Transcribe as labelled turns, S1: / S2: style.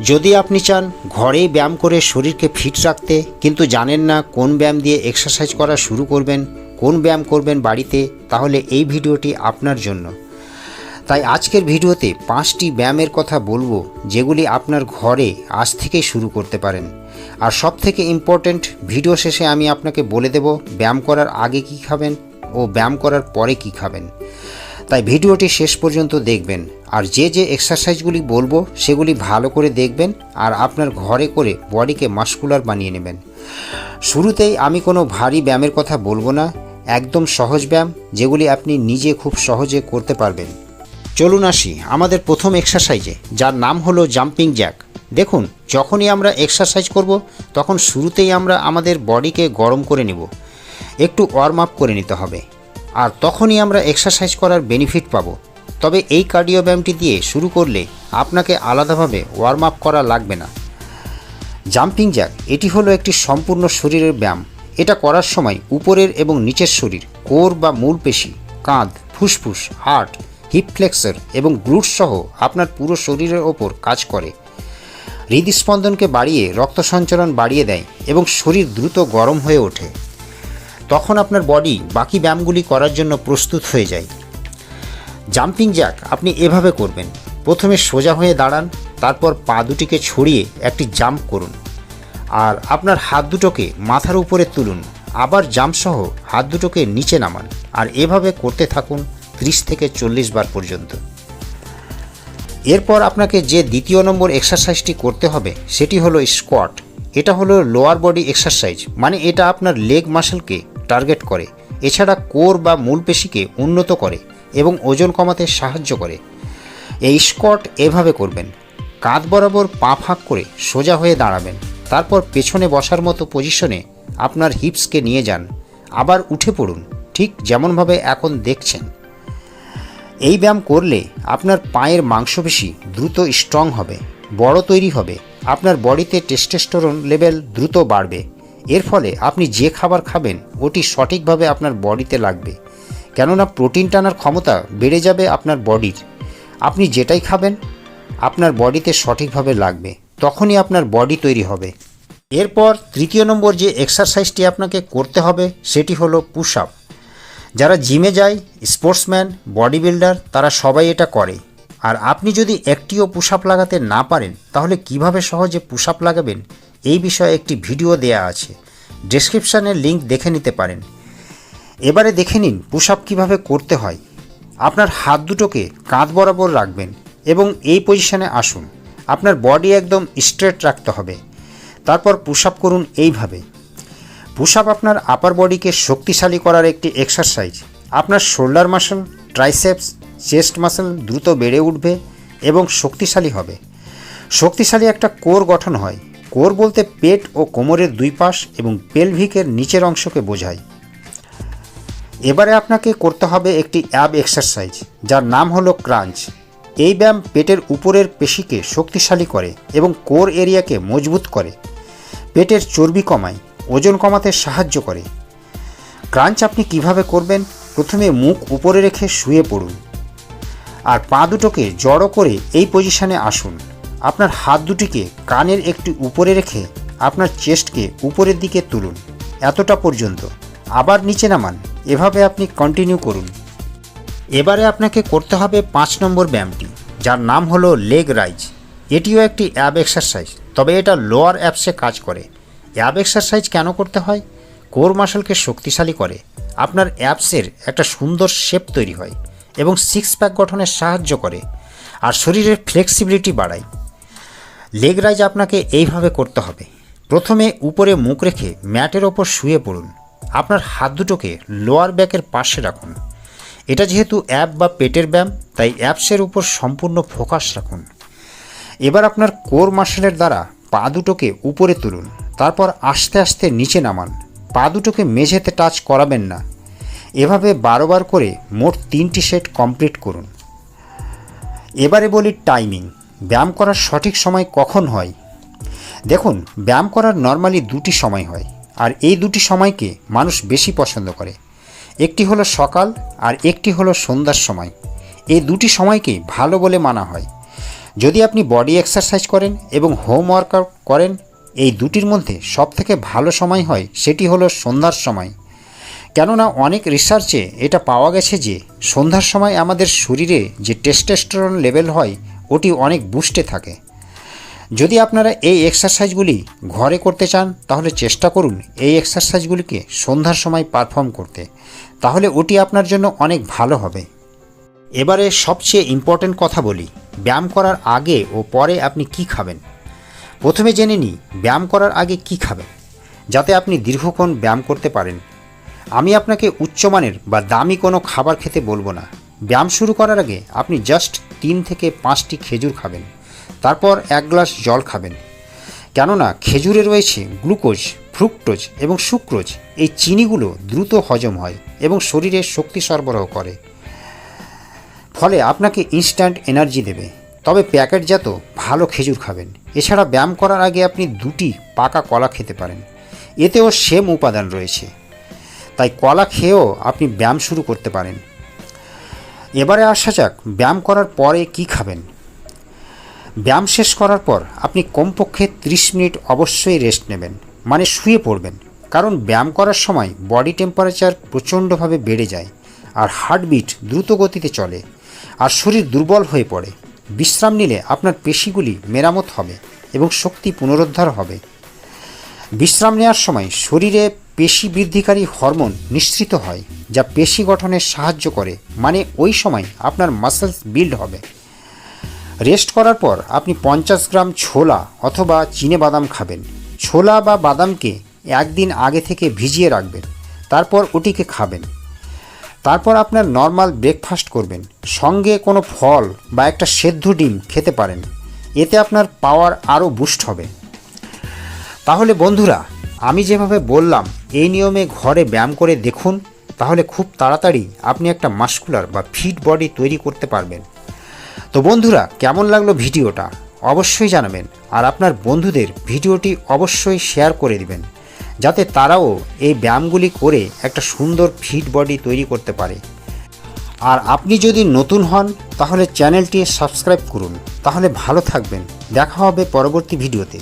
S1: যদি আপনি চান ঘরেই ব্যায়াম করে শরীরকে ফিট রাখতে, কিন্তু জানেন না কোন ব্যায়াম দিয়ে এক্সারসাইজ করা শুরু করবেন, কোন ব্যায়াম করবেন বাড়িতে, তাহলে এই ভিডিওটি আপনার জন্য। তাই আজকের ভিডিওতে পাঁচটি ব্যায়ামের কথা বলব, যেগুলি আপনার ঘরে আজ থেকেই শুরু করতে পারেন। আর সব থেকে ইম্পর্ট্যান্ট ভিডিও শেষে আমি আপনাকে বলে দেব ব্যায়াম করার আগে কি খাবেন ও ব্যায়াম করার পরে কি খাবেন। তাই ভিডিওটি শেষ পর্যন্ত দেখবেন। আর যে যে এক্সারসাইজগুলি বলব, সেগুলি ভালো করে দেখবেন আর আপনার ঘরে করে বডিকে মাস্কুলার বানিয়ে নেবেন। শুরুতেই আমি কোনো ভারী ব্যায়ামের কথা বলব না, একদম সহজ ব্যায়াম যেগুলি আপনি নিজে খুব সহজে করতে পারবেন। চলুন আসি আমাদের প্রথম এক্সারসাইজে যার নাম হলো জাম্পিং জ্যাক দেখুন, যখনই আমরা এক্সারসাইজ করব, তখন শুরুতেই আমরা আমাদের বডিকে গরম করে নেব। একটু ওয়ার্ম আপ করে নিতে হবে। আর তখনই আমরা এক্সারসাইজ করার বেনিফিট পাবো। তবে এই কার্ডিও ব্যায়ামটি দিয়ে শুরু করলে আপনাকে আলাদাভাবে ওয়ার্ম আপ করা লাগবে না। জাম্পিং জ্যাক এটি হলো একটি সম্পূর্ণ শরীরের ব্যায়াম। এটা করার সময় উপরের এবং নিচের শরীর, কোর বা মূল পেশি, কাঁধ, ফুসফুস হার্ট হিপ ফ্লেক্সর এবং গ্লুটস সহ আপনার পুরো শরীরের ওপর কাজ করে। হৃদস্পন্দনকে বাড়িয়ে রক্ত সঞ্চালন বাড়িয়ে দেয় এবং শরীর দ্রুত গরম হয়ে ওঠে। তখন আপনার বডি বাকি ব্যায়ামগুলি করার জন্য প্রস্তুত হয়ে যায়। জাম্পিং জ্যাক আপনি এভাবে করবেন। প্রথমে সোজা হয়ে দাঁড়ান, তারপর পা দুটিকে ছড়িয়ে একটি জাম্প করুন। আর আপনার হাত দুটোকে মাথার উপরে তুলুন। আবার জাম্প সহ হাত দুটোকে নিচে নামান। আর এভাবে করতে থাকুন ত্রিশ থেকে চল্লিশ বার পর্যন্ত। এরপর আপনাকে যে দ্বিতীয় নম্বর এক্সারসাইজটি করতে হবে, সেটি হলো স্কোয়াট এটা হলো লোয়ার বডি এক্সারসাইজ মানে এটা আপনার লেগ মাসেলকে টার্গেট করে। এছাড়া কোর বা মূল পেশিকে উন্নত করে এবং ওজন কমাতে সাহায্য করে। এই স্কট এভাবে করবেন। কাঁধ বরাবর পা ফাঁক করে সোজা হয়ে দাঁড়াবেন। তারপর পেছনে বসার মতো পজিশনে আপনার হিপসকে নিয়ে যান। আবার উঠে পড়ুন, ঠিক যেমনভাবে এখন দেখছেন। এই ব্যায়াম করলে আপনার পায়ের মাংসপেশি দ্রুত স্ট্রং হবে, বড় তৈরি হবে, আপনার বডিতে টেস্টেস্টোরন লেভেল দ্রুত বাড়বে। এর ফলে আপনি যে খাবার খাবেন, ওটি সঠিকভাবে আপনার বডিতে লাগবে। কেননা প্রোটিন টানার ক্ষমতা বেড়ে যাবে আপনার বডির। আপনি যেটাই খাবেন, আপনার বডিতে সঠিকভাবে লাগবে। তখনই আপনার বডি তৈরি হবে। এরপর তৃতীয় নম্বর যে এক্সারসাইজটি আপনাকে করতে হবে, সেটি হলো পুশ আপ যারা জিমে যায়, স্পোর্টসম্যান বডি বিল্ডার তারা সবাই এটা করে। আর আপনি যদি একটিও পুশ আপ লাগাতে না পারেন, তাহলে কীভাবে সহজে পুশ আপ লাগাবেন? এই বিষয়ে একটি ভিডিও দেয়া আছে। ডেসক্রিপশানের লিঙ্ক দেখে নিতে পারেন। এবারে দেখে নিন পুশ আপ কীভাবে করতে হয়। আপনার হাত দুটোকে কাঁধ বরাবর রাখবেন এবং এই পজিশনে আসুন। আপনার বডি একদম স্ট্রেট রাখতে হবে। তারপর পুশ আপ করুন এইভাবে। পুশ আপ আপনার আপার বডিকে শক্তিশালী করার একটি এক্সারসাইজ আপনার shoulder muscle triceps chest muscle দ্রুত বেড়ে উঠবে এবং শক্তিশালী হবে। শক্তিশালী একটা কোর গঠন হয়। কোর বলতে পেট ও কোমরের দুই পাশ এবং পেলভিকের নিচের অংশকে বোঝায়। এবারে আপনাকে করতে হবে একটি অ্যাব এক্সারসাইজ যার নাম হলো ক্রাঞ্চ এই ব্যায়াম পেটের উপরের পেশিকে শক্তিশালী করে এবং কোর এরিয়াকে মজবুত করে। পেটের চর্বি কমায়, ওজন কমাতে সাহায্য করে। ক্রাঞ্চ আপনি কীভাবে করবেন? প্রথমে মুখ উপরে রেখে শুয়ে পড়ুন। আর পা দুটোকে জড়ো করে এই পজিশানে আসুন। আপনার হাত দুটিকে কানের একটি উপরে রেখে আপনার চেস্টকে উপরের দিকে তুলুন। এতটা পর্যন্ত। আবার নিচে নামান। এভাবে আপনি কন্টিনিউ করুন। এবারে আপনাকে করতে হবে পাঁচ নম্বর ব্যায়ামটি, যার নাম হলো লেগ রাইজ এটিও একটি অ্যাব এক্সারসাইজ তবে এটা লোয়ার অ্যাপসে কাজ করে। অ্যাব এক্সারসাইজ কেন করতে হয়? কোর মাসলকে শক্তিশালী করে। আপনার অ্যাপসের একটা সুন্দর শেপ তৈরি হয় এবং সিক্স প্যাক গঠনে সাহায্য করে। আর শরীরের ফ্লেক্সিবিলিটি বাড়ায়। লেগ রাইজ আপনাকে এইভাবে করতে হবে। প্রথমে উপরে মুখ রেখে ম্যাটের ওপর শুয়ে পড়ুন। আপনার হাত দুটোকে লোয়ার ব্যাকের পাশে রাখুন। এটা যেহেতু অ্যাপ বা পেটের ব্যায়াম, তাই অ্যাপসের উপর সম্পূর্ণ ফোকাস রাখুন। এবার আপনার কোর মাসেলের দ্বারা পা দুটোকে উপরে তুলুন। তারপর আস্তে আস্তে নিচে নামান। পা দুটোকে মেঝেতে টাচ করাবেন না। এভাবে বারোবার করে মোট তিনটি সেট কমপ্লিট করুন। এবারে বলি টাইমিং ব্যায়াম করার সঠিক সময় কখন হয়? দেখুন, ব্যায়াম করার নর্মালি দুটি সময় হয়, আর এই দুটি সময়কে মানুষ বেশি পছন্দ করে। একটি হলো সকাল, আর একটি হলো সন্ধ্যার সময়। এই দুটি সময়কে ভালো বলে মানা হয়। যদি আপনি বডি এক্সারসাইজ করেন এবং হোম ওয়ার্কআউট করেন, এই দুটির মধ্যে সবথেকে ভালো সময় হয় সেটি হলো সন্ধ্যার সময়। কেননা অনেক রিসার্চে এটা পাওয়া গেছে যে সন্ধ্যার সময় আমাদের শরীরে যে টেস্টোস্টেরন লেভেল হয় ওটি অনেক বুস্টে থাকে। যদি আপনারা এই এক্সারসাইজগুলি ঘরে করতে চান, তাহলে চেষ্টা করুন এই এক্সারসাইজগুলিকে সন্ধ্যার সময় পারফর্ম করতে। তাহলে ওটি আপনার জন্য অনেক ভালো হবে। এবারে সবচেয়ে ইম্পর্ট্যান্ট কথা বলি, ব্যায়াম করার আগে ও পরে আপনি কি খাবেন? প্রথমে জেনে নিই, ব্যায়াম করার আগে কি খাবেন, যাতে আপনি দীর্ঘক্ষণ ব্যায়াম করতে পারেন। আমি আপনাকে উচ্চমানের বা দামি কোনো খাবার খেতে বলব না। ব্যায়াম শুরু করার আগে আপনি জাস্ট তিন থেকে পাঁচটি খেজুর খাবেন। তারপর এক গ্লাস জল খাবেন। কেননা খেজুরে রয়েছে গ্লুকোজ, ফ্রুক্টোজ এবং সুক্রোজ। এই চিনিগুলো দ্রুত হজম হয় এবং শরীরে শক্তি সরবরাহ করে। ফলে আপনাকে ইনস্ট্যান্ট এনার্জি দেবে। তবে প্যাকেটজাত ভালো খেজুর খাবেন। এছাড়া ব্যায়াম করার আগে আপনি দুটি পাকা কলা খেতে পারেন। এতেও সেম উপাদান রয়েছে। তাই কলা খেয়েও আপনি ব্যায়াম শুরু করতে পারেন। এবারে আসা যাক, ব্যায়াম করার পরে কি খাবেন। ব্যায়াম শেষ করার পর আপনি কমপক্ষে 30 মিনিট অবশ্যই রেস্ট নেবেন মানে শুয়ে পড়বেন। কারণ ব্যায়াম করার সময় বডি টেম্পারেচার প্রচণ্ডভাবে বেড়ে যায় আর হার্টবিট দ্রুত গতিতে চলে আর শরীর দুর্বল হয়ে পড়ে। বিশ্রাম নিলে আপনার পেশিগুলি মেরামত হবে এবং শক্তি পুনরুদ্ধার হবে। বিশ্রাম নেওয়ার সময় শরীরে পেশি বৃদ্ধিকারী হরমোন নিঃসৃত হয়। যা পেশি গঠনে সাহায্য করে। মানে ওই সময় আপনার মাসেলস বিল্ড হবে। রেস্ট করার পর আপনি পঞ্চাশ গ্রাম ছোলা অথবা চিনে বাদাম খাবেন। ছোলা বা বাদামকে একদিন আগে থেকে ভিজিয়ে রাখবেন। তারপর ওটিকে খাবেন। তারপর আপনার নর্মাল ব্রেকফাস্ট করবেন। সঙ্গে কোনো ফল বা একটা সেদ্ধ ডিম খেতে পারেন। এতে আপনার পাওয়ার আরও বুস্ট হবে। তাহলে বন্ধুরা, আমি যেভাবে বললাম, এই নিয়মে ঘরে ব্যায়াম করে দেখুন। তাহলে খুব তাড়াতাড়ি আপনি একটা মাস্কুলার বা ফিট বডি তৈরি করতে পারবেন। তো বন্ধুরা, কেমন লাগল ভিডিওটা? অবশ্যই জানাবেন আর আপনার বন্ধুদের ভিডিওটি অবশ্যই শেয়ার করে দিবেন, যাতে তারাও এই ব্যায়ামগুলি করে একটা সুন্দর ফিট বডি তৈরি করতে পারে। আর আপনি যদি নতুন হন, তাহলে চ্যানেলটি সাবস্ক্রাইব করুন। তাহলে ভালো থাকবেন। দেখা হবে পরবর্তী ভিডিওতে।